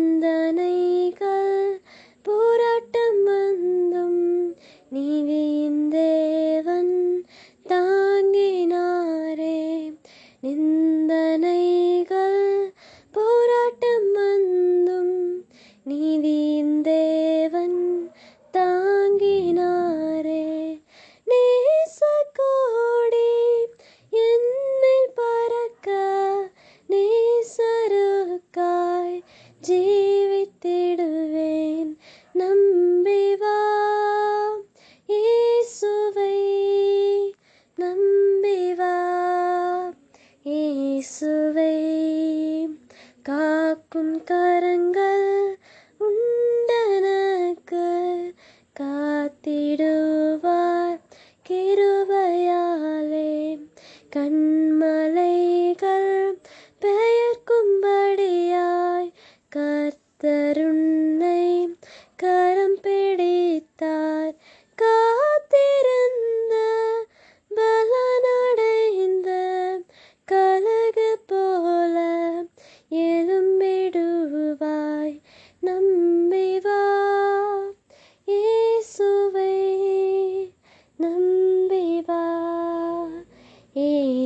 நிந்தனைகள் போராட்டம் வந்தும் நீதியின் தேவன் தாங்கினாரே. நிந்தனைகள் போராட்டம் வந்தும் நீதியின்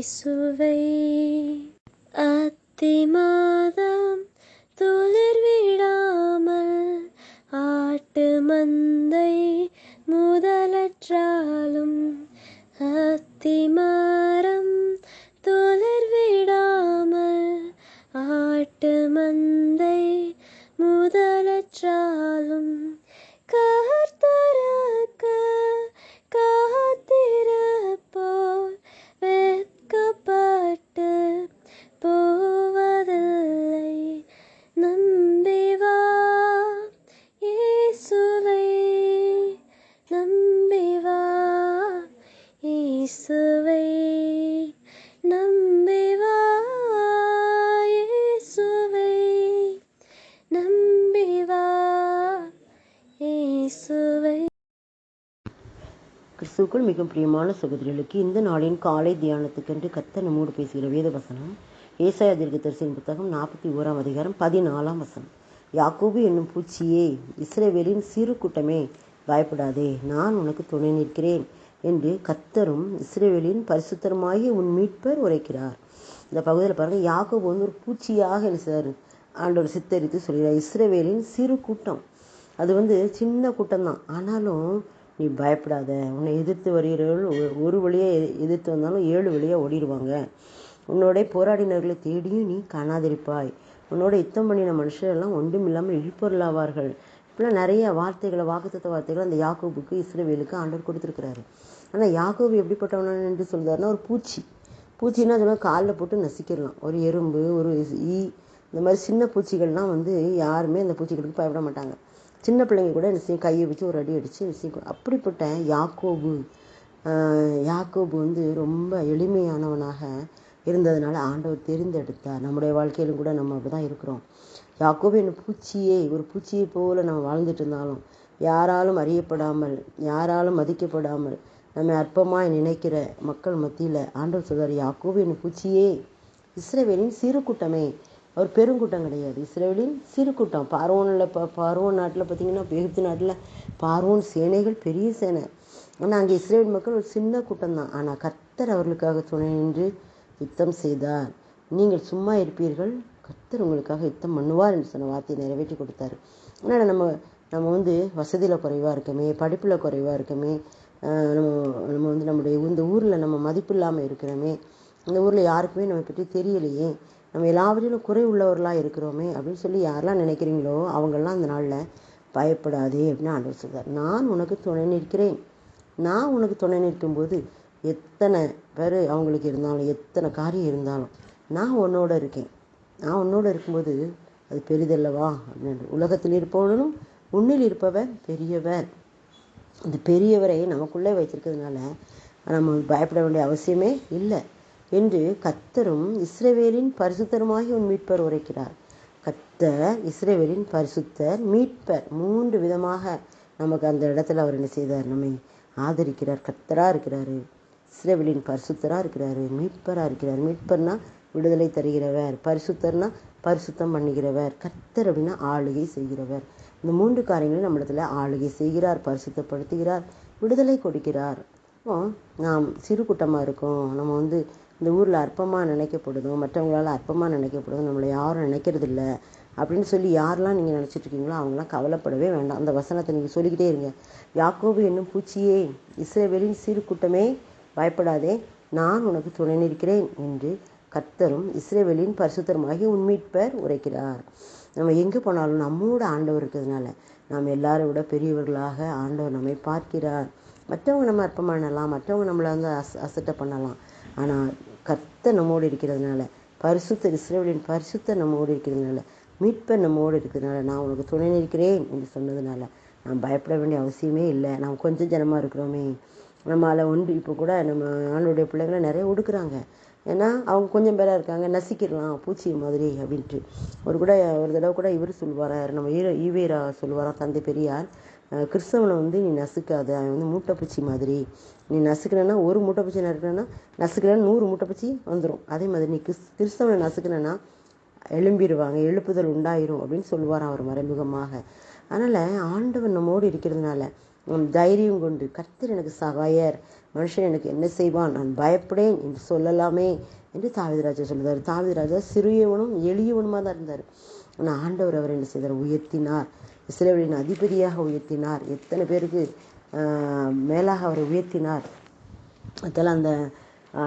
இயேசுவை அத்தி மாதம் துளிர் விடாமல் ஆட்டு மந்தை முதலற்றாலும் இயேசுவை. கிறிஸ்துவுக்குள் மிகவும் பிரியமான சகோதரிகளுக்கு இந்த நாளின் காலை தியானத்துக்கென்று கத்த நம்மோடு பேசுகிற வேத வசனம் ஏசாயா தீர்க்கதரிசியின் புத்தகம் நாற்பத்தி ஓராம் அதிகாரம் பதினாலாம் வசனம். யாக்கோபு என்னும் பூச்சியே இஸ்ரேவேலின் சிறு கூட்டமே பயப்படாதே நான் உனக்கு துணை நிற்கிறேன் என்று கத்தரும் இஸ்ரேவேலின் பரிசுத்தருமாகிய உன் மீட்பர் உரைக்கிறார். இந்த பகுதியில் பாருங்க யாக்கோபு வந்து ஒரு பூச்சியாக என்ன சார் ஆண்டவர் சித்தரித்து சொல்கிறார் இஸ்ரேவேலின் சிறு கூட்டம். அது வந்து சின்ன கூட்டம் தான் ஆனாலும் நீ பயப்படாத. உன்னை எதிர்த்து வருகிறவர்கள் ஒரு- ஒரு வழியாக எதிர்த்து வந்தாலும் ஏழு வழியாக ஓடிடுவாங்க. உன்னோடைய போராடினர்களை தேடியும் நீ காணாதிருப்பாய். உன்னோட யுத்தம் பண்ணின மனுஷரெல்லாம் ஒன்றும் இல்லாமல் இழிப்பொருளாவார்கள் இப்படிலாம் நிறைய வார்த்தைகளை வாக்குத்த வார்த்தைகளை அந்த யாக்கோபுக்கு இஸ்ரேவேலுக்கு ஆண்டவர் கொடுத்துருக்கிறாரு. ஆனால் யாக்கோபு எப்படிப்பட்டவன் என்று சொல்கிறாருன்னா ஒரு பூச்சி. பூச்சின்னா சொல்ல காலில் போட்டு நசிக்கிடலாம் ஒரு எறும்பு ஒரு ஈ இந்த மாதிரி சின்ன பூச்சிகள்லாம் வந்து யாருமே அந்த பூச்சிகளுக்கு பயப்பட மாட்டாங்க. சின்ன பிள்ளைங்க கூட என்ன செய்யும் கையை வச்சு ஒரு அடி அடித்து என்ன செய்யும். அப்படிப்பட்ட யாக்கோபு யாக்கோபு வந்து ரொம்ப எளிமையானவனாக இருந்ததுனால ஆண்டவர் தெரிந்தெடுத்தார். நம்முடைய வாழ்க்கையிலும் கூட நம்ம அப்படி தான் இருக்கிறோம். யாக்கோபு என்ன பூச்சியே ஒரு பூச்சியை போல் நம்ம வாழ்ந்துட்டு இருந்தாலும் யாராலும் அறியப்படாமல் யாராலும் மதிக்கப்படாமல் நம்மை அற்பமாக நினைக்கிற மக்கள் மத்தியில் ஆண்டவர் சொல்கிறார் யாக்கோபு என்ன பூச்சியே இஸ்ரேவேலின் சிறு கூட்டமே அவர் பெருங்கூட்டம் கிடையாது. இஸ்ரேலின் சிறு கூட்டம் பார்வோனில் ப பார்வோன் நாட்டில் பார்த்தீங்கன்னா எகிப்து நாட்டில் பார்வோன் சேனைகள் பெரிய சேனை. ஆனால் அங்கே இஸ்ரேல் மக்கள் ஒரு சின்ன கூட்டம் தான் ஆனால் கர்த்தர் அவர்களுக்காக துணை நின்று யுத்தம் செய்தார். நீங்கள் சும்மா இருப்பீர்கள் கர்த்தர் உங்களுக்காக யுத்தம் பண்ணுவார் என்று சொன்ன வார்த்தையை நிறைவேற்றி கொடுத்தாரு. அதனால் நம்ம நம்ம வந்து வசதியில் குறைவாக இருக்கமே படிப்பில் குறைவாக இருக்கமே நம்ம நம்ம வந்து நம்முடைய இந்த ஊரில் நம்ம மதிப்பு இல்லாமல் இருக்கிறோமே இந்த ஊரில் யாருக்குமே நம்ம பற்றி தெரியலையே நம்ம எல்லாவற்றிலும் குறை உள்ளவர்களாக இருக்கிறோமே அப்படின்னு சொல்லி யாரெல்லாம் நினைக்கிறீங்களோ அவங்கெல்லாம் அந்த நாளில் பயப்படாதே அப்படின்னு ஆண்டவர் சொல்கிறார் நான் உனக்கு துணை நிற்கிறேன். நான் உனக்கு துணை நிற்கும்போது எத்தனை பேர் அவங்களுக்கு இருந்தாலும் எத்தனை காரியம் இருந்தாலும் நான் உன்னோட இருக்கேன். நான் உன்னோட இருக்கும்போது அது பெரிதல்லவா அப்படின்னு உலகத்தில் இருப்பவனும் உன்னில் இருப்பவர் பெரியவர். அந்த பெரியவரை நமக்குள்ளே வைத்திருக்கிறதுனால நம்ம பயப்பட வேண்டிய அவசியமே இல்லை. என்று கத்தரும் இஸ்ரவேலின் பரிசுத்தருமாகி உன் மீட்பர் உரைக்கிறார். கத்தர் இஸ்ரேவேலின் பரிசுத்தர் மீட்பர் மூன்று விதமாக நமக்கு அந்த இடத்துல அவர் என்ன செய்தார்? நம்மை ஆதரிக்கிறார். கத்தராக இருக்கிறாரு. இஸ்ரேவேலின் பரிசுத்தராக இருக்கிறாரு. மீட்பராக இருக்கிறார். மீட்பர்னா விடுதலை தருகிறவர். பரிசுத்தர்னா பரிசுத்தம் பண்ணுகிறவர். கத்தர் அப்படின்னா ஆளுகை செய்கிறவர். இந்த மூன்று காரியங்களும் நம்மிடத்துல ஆளுகை செய்கிறார் பரிசுத்தப்படுத்துகிறார் விடுதலை கொடுக்கிறார். நாம் சிறு கூட்டமாக இருக்கோம். நம்ம வந்து இந்த ஊரில் அற்பமாக நினைக்கப்படுதோ மற்றவங்களால் அற்பமாக நினைக்கப்படுதும் நம்மளை யாரும் நினைக்கிறதில்ல அப்படின்னு சொல்லி யாரெல்லாம் நீங்கள் நினச்சிட்டு இருக்கீங்களோ அவங்களாம் கவலைப்படவே வேண்டாம். அந்த வசனத்தை நீங்கள் சொல்லிக்கிட்டே இருங்க. யாக்கோபு என்னும் பூச்சியே இஸ்ரேவேலின் சிறு கூட்டமே பயப்படாதே நான் உனக்கு துணை நிற்கிறேன் என்று கர்த்தரும் இஸ்ரேவேலின் பரிசுத்தருமாகி உண்மீட்பர் உரைக்கிறார். நம்ம எங்கே போனாலும் நம்மோட ஆண்டவர் இருக்கிறதுனால நாம் எல்லாரை விட பெரியவர்களாக ஆண்டவர் நம்மை பார்க்கிறார். மற்றவங்க நம்ம அர்ப்பம் பண்ணலாம் மற்றவங்க நம்மளை வந்து அஸ் அசட்டை பண்ணலாம். ஆனால் கர்த்த நம்மோடு இருக்கிறதுனால பரிசுத்த இஸ்ரேவலின் பரிசுத்த நம்மோடு இருக்கிறதுனால மீட்பை நம்மோடு இருக்கிறதுனால நான் உனக்கு துணை நிற்கிறேன் என்று சொன்னதுனால நாம் பயப்பட வேண்டிய அவசியமே இல்லை. நாம் கொஞ்சம் ஜனமாக இருக்கிறோமே. நம்மளால் ஒன்று இப்போ கூட நம்ம ஆளுடைய பிள்ளைங்களை நிறைய ஒடுக்குறாங்க. ஏன்னா அவங்க கொஞ்சம் பேராக இருக்காங்க நசிக்கிடலாம் பூச்சி மாதிரி அப்படின்ட்டு. ஒரு கூட ஒரு தடவை கூட இவர் சொல்லுவார் நம்ம ஈர ஈவேரா சொல்லுவாராம் தந்தை பெரியார் கிறிஸ்தவனை வந்து நீ நசுக்காத அவன் வந்து மூட்டை பூச்சி மாதிரி. நீ நசுக்கினா ஒரு மூட்டைப்பூச்சி நறுக்கணும்னா நசுக்கிறேன்னா நூறு மூட்டைப்பூச்சி வந்துடும் அதே மாதிரி நீ கிறிஸ் கிறிஸ்தவனை நசுக்கினா எழும்பிடுவாங்க எழுப்புதல் உண்டாயிரும் அப்படின்னு சொல்லுவாராம் அவர் மறைமுகமாக. அதனால் ஆண்டவன் நம்மோடு இருக்கிறதுனால நம் தைரியம் கொண்டு கர்த்தர் எனக்கு சகாயர் மனுஷன் எனக்கு என்ன செய்வான் நான் பயப்படேன் என்று சொல்லலாமே என்று தாவிதராஜா சொல்லுவார் தாவிதராஜா சிறியவனும் எளியவனுமாக தான் இருந்தார். ஆனால் ஆண்டவர் அவர் என்ன செய்தார்? உயர்த்தினார். இஸ்ரேலின் அதிபதியாக உயர்த்தினார். எத்தனை பேருக்கு மேலாக அவரை உயர்த்தினார். அதெல்லாம் அந்த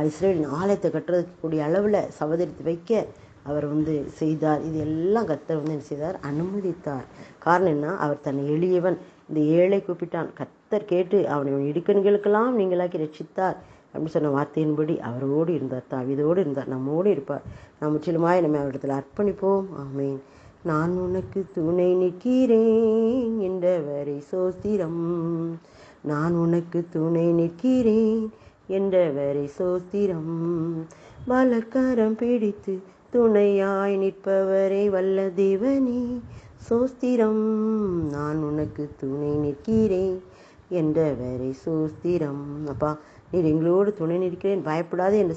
இஸ்ரேலின் ஆலயத்தை கட்டுறதுக்கூடிய அளவில் சவதரித்து வைக்க அவர் வந்து செய்தார். இது எல்லாம் கர்த்தர் வந்து என்ன செய்தார்? அனுமதித்தார். காரணம் என்ன? அவர் தன்னை எளியவன். இந்த ஏழை கூப்பிட்டான். கர்த்தர் கேட்டு அவனை இடுக்கண்களுக்கெல்லாம் நீங்களாக்கி ரட்சித்தார். அப்படின்னு சொன்ன வார்த்தையின்படி அவரோடு இருந்தார். தாவிதோடு இருந்தார். நம்மோடு இருப்பார். நாம் முற்றிலுமாய் நம்ம அவரிடத்தில் அர்ப்பணிப்போம். ஆமேன். நான் உனக்கு துணை நிற்கிறேன். என்றவரை சோஸ்திரம் நான் உனக்கு துணை நிற்கிறேன் என்ற என்றவரை சோத்திரம். பலக்காரம் பிடித்து துணையாய் நிற்பவரே வல்ல தேவனே சோஸ்திரம் நான் உனக்கு துணை நிற்கிறேன் என்றவரை சோஸ்திரம் அப்பா நீர் எங்களோடு துணை நிற்கிறேன். பயப்படாது என்று